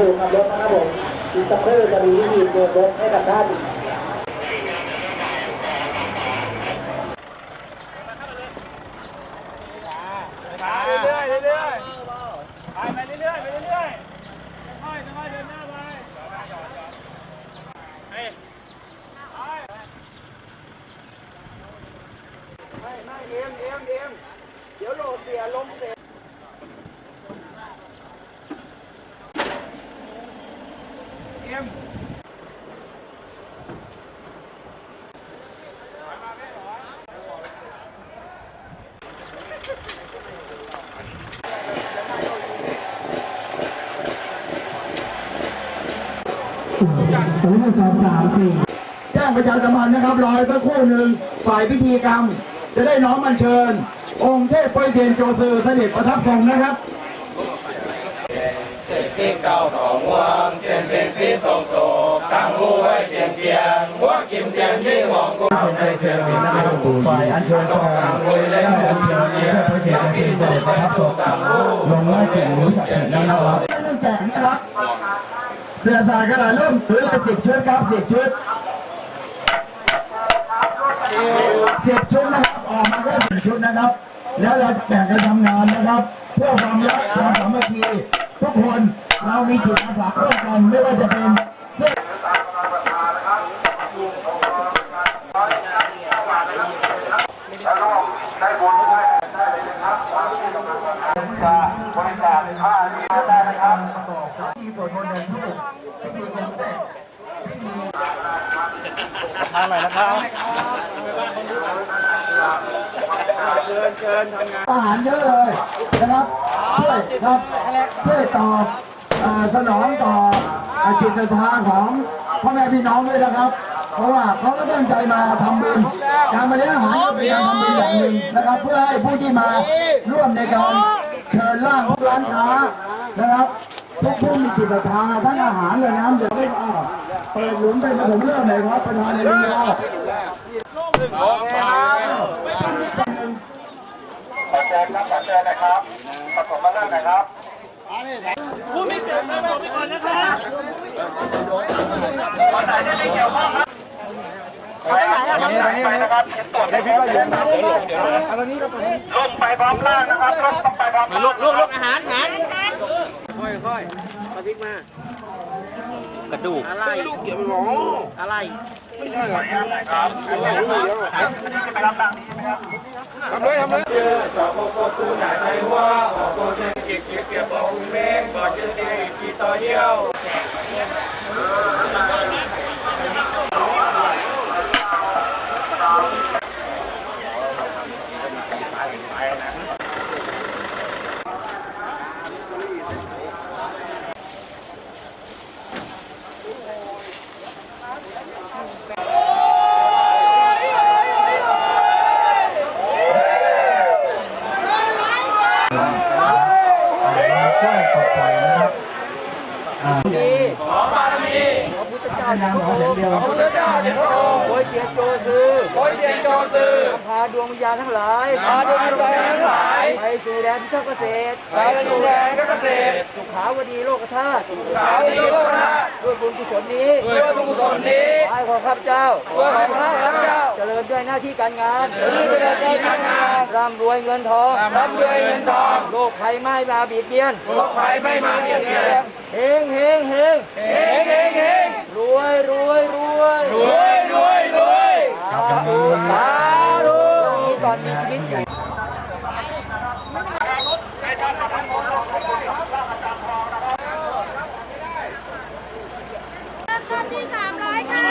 ถูกขับรถนะครับผมอีกสักครู่จะมีวิธีเดินรถให้กับท่านเรื่อยๆเรื่อยๆไปไปเรื่อยๆไปเรื่อยๆค่อยๆค่อยๆเดินหน้าไปเฮ้ยไม่ไม่เอ็มเอ็มเอ็มเดี๋ยวโหลดเสียลมเสีย อ็มศูนย์สองสามสี่แจ้งประชาสัมพันธ์นะครับรอสักครู่หนึ่งฝ่ายพิธีกรรม จะได้น้อมอัญเชิญ องค์เทพปอยเทียนโจซือเสด็จประทับทรงนะครับ ที่เก่าของวงเส้นเป็นที่ทรงโศกตั้งหูไว้เทียงเทียงหัวกิมเทียงที่หวงกูเป็นเสียงหนึ่นะครับฝ่ายอัญเชิญทรงได้อัญเชิญองค์เทพปอเทียนโจซือเสด็จประทับทรงลงไล่เกิ่งหรือจักรสิทธิ์แล้วนะครับไม่องแจกนะครับเสื้อสายกระดาษร่มถือเลยสิบชุดครับสิบชุดสิบชุดนะครับออกมาแค่สิบชุดนะครับ แล้วเราจะแบ่งกันทำงานนะครับ เพื่อความรักความสามัคคีทุกคน เรามีจิตอาสาร่วมกันไม่ว่าจะเป็นเสื้อบริจาคค่าที่ได้นะครับประกอบกับพิธีสวดมนต์แด่ผู้พิธีกรรมเต้พิธีทานหน่อยนะครับเชิญเชิญทำงานอาหารเยอะเลยนะครับช่วยครับช่วยต่อ เอ่อสนองต่ออจิตศรัทธาของพ่อแม่พี่น้องด้วยนะครับ เพราะว่าเขาก็ตั้งใจมาทำบุญการมาเลี้ยงอาหารก็เป็นการทำบุญอย่างหนึ่งนะครับ เพื่อให้ผู้ที่มาร่วมในการเชิญร่างร้านค้านะครับทุกผู้มีจิตศรัทธาทั้งอาหารและน้ำเดี๋ยวไม่อ้าเปิดหลุมเป็นผมเริ่มเลยครับประธานในเรื่องโอเคครับขอเชิญครับขอเชิญนะครับปฐมมาเริ่มนะครับ ผู้มีเสียงนะบอกไปก่อนนะครับคนไหนที่ไม่เกี่ยวข้องครับไปนะครับไปนะครับเห็นตรวจได้พิมพ์อยู่นะครับลงไปพร้อมล่างนะครับลงต้องไปพร้อมลูกลูกลูกอาหารอาหารกระดูกอะไรกระดูกเกี่ยวกับหมออะไรครับไปรับล่างนี้ใช่ไหมครับทำเลยทำเลย กิกเกียบองเมงบอดเจสีกีต่อเยี่ยว ช่วยปลดปล่อยนะครับ ขอบารมีพระพุทธเจ้าอย่างเดียวพระพุทธเจ้าเด็จพระองค์โอยเจียนโจซือโอยเทียนโจซือพาดวงวิญญาณทั้งหลายพาดวงวิญญาณทั้งหลายไปสู่แดนพิทักษ์เกษตรไปดูแลเกษตรสุขาวดีโลกธาตุสาวดีโลกนาถด้วยบุญกุศลนี้ด้วยบุญกุศลนี้ขอให้ขอข้าพเจ้าด้วขอข้าพเจ้าเจริญด้วยหน้าที่การงานเจริญด้วยหน้าที่การงานร่ำรวยเงินทองร่ำรวยเงินทอง คภัยไม่มาเบียดเบียนโรคภัยไม่มาเบียดเบียนเฮงเฮงเฮงเฮงเฮงเฮงรวยรวยรวยรวยรวยรวยสาธุสาธุมีก่อนมีชีวิตอยู่ที่สามร้อยค่ะ